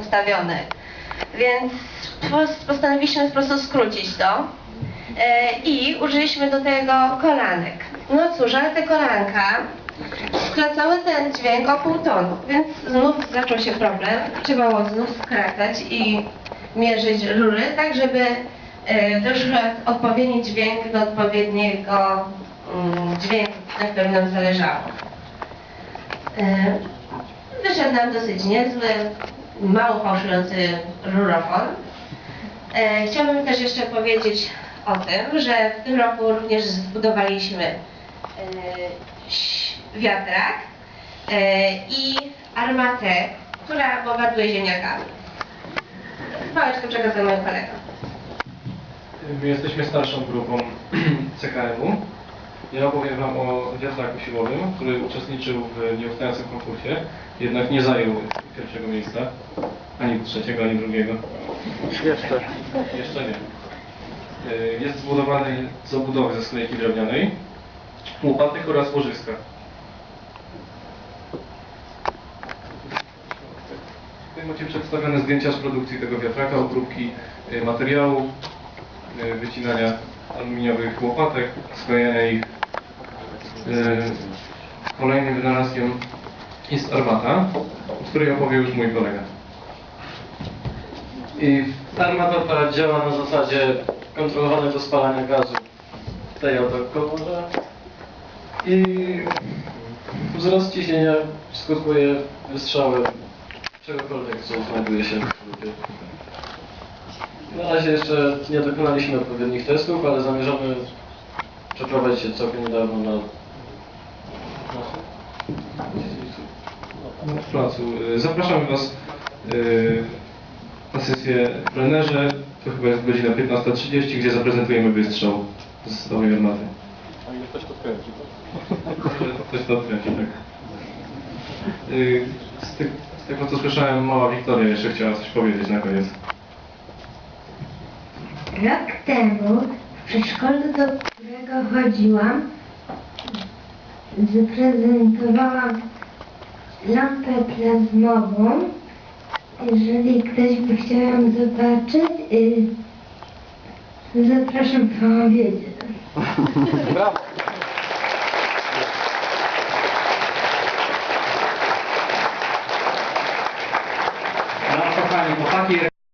ustawiony. Więc pos- postanowiliśmy po prostu skrócić to e, i użyliśmy do tego kolanek. No cóż, ale te kolanka skracały ten dźwięk o pół tonu, więc znów zaczął się problem. Trzeba było znów skracać i mierzyć rury, tak żeby e, odpowiedni dźwięk do odpowiedniego mm, dźwięku, na którym nam zależało. E, Wyszedł nam dosyć niezły, mało fałszujący rurofon. E, Chciałabym też jeszcze powiedzieć o tym, że w tym roku również zbudowaliśmy e, wiatrak e, i armatę, która bombarduje ziemniakami. Pałeczkę przekazuję moim kolegom. My jesteśmy starszą grupą CKM-u. Ja opowiem Wam o wiatraku siłowym, który uczestniczył w nieustającym konkursie, jednak nie zajął pierwszego miejsca, ani trzeciego, ani drugiego. Jeszcze. Jeszcze nie. Y, Jest zbudowany z obudowy ze sklejki drewnianej, łopatek oraz łożyska. Tutaj macie przedstawione zdjęcia z produkcji tego wiatraka, obróbki y, materiału, y, wycinania aluminiowych łopatek, sklejenia ich. Y, Kolejnym wynalazkiem jest armata, o której opowie już mój kolega. I armata ta działa na zasadzie kontrolowanego spalania gazu tej oto komorze i wzrost ciśnienia skutkuje wystrzałem czegokolwiek, co znajduje się w śrubie. Na razie jeszcze nie dokonaliśmy odpowiednich testów, ale zamierzamy przeprowadzić je całkiem niedawno na w placu. Y, Zapraszamy Was y, na sesję w plenerze. To chyba jest godzina 15.30, gdzie zaprezentujemy wystrzał z nowej armaty. A ile ktoś to kręci? Ktoś to odkręci, tak. Y, Z, ty, z tego co słyszałem, mała Wiktoria jeszcze chciała coś powiedzieć na koniec. Rok temu w przedszkolu, do którego chodziłam, zaprezentowałam lampę plazmową. Jeżeli ktoś by chciał ją zobaczyć, y, zapraszam po obiedzie. Brawo! No kochani, po takiej